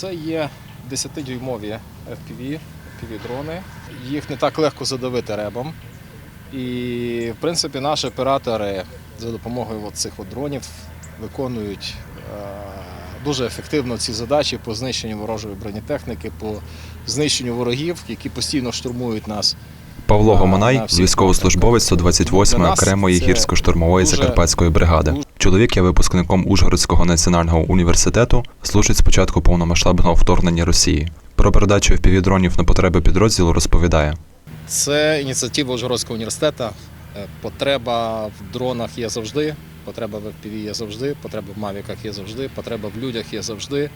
Це є 10-дюймові FPV, FPV-дрони. Їх не так легко задавити ребом. І, в принципі, наші оператори за допомогою от цих от дронів виконують е, дуже ефективно ці задачі по знищенню ворожої бронетехніки, по знищенню ворогів, які постійно штурмують нас. Павло на Гомонай, військовослужбовець 128-ї Для окремої гірсько-штурмової закарпатської бригади. Чоловік є випускником Ужгородського національного університету, служить з початку повномасштабного вторгнення Росії. Про передачу FPV-дронів на потреби підрозділу розповідає. Це ініціатива Ужгородського університету. Е, Потреба в дронах є завжди, потреба в FPV є завжди, потреба в мавіках є завжди, потреба в людях є завжди.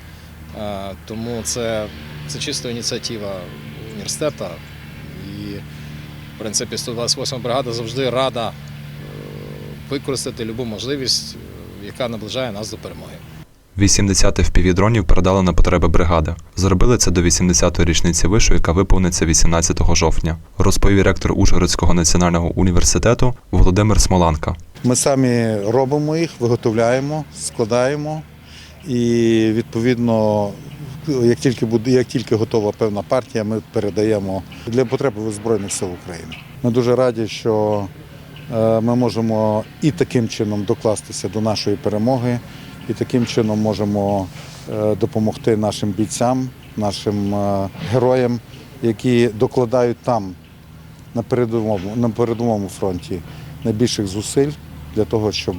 Е, Тому це, це чисто ініціатива університету. І, в принципі, 128 бригада завжди рада використати будь-яку можливість, е, яка наближає нас до перемоги. 80 FPV-дронів передали на потреби бригади. Зробили це до 80-ї річниці вишу, яка виповниться 18 жовтня, розповів ректор Ужгородського національного університету Володимир Смоланка. Ми самі робимо їх, виготовляємо, складаємо і відповідно, як тільки буде, як тільки готова певна партія, ми передаємо для потреб Збройних сил України. Ми дуже раді, що ми можемо і таким чином докластися до нашої перемоги, і таким чином можемо е, допомогти нашим бійцям, нашим е, героям, які докладають там на передовому, на передовому фронті найбільших зусиль для того, щоб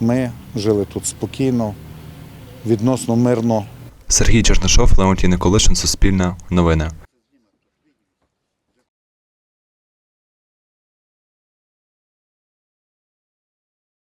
ми жили тут спокійно, відносно мирно. Сергій Чернишов, Леонтій Николишин, Суспільне, Новини.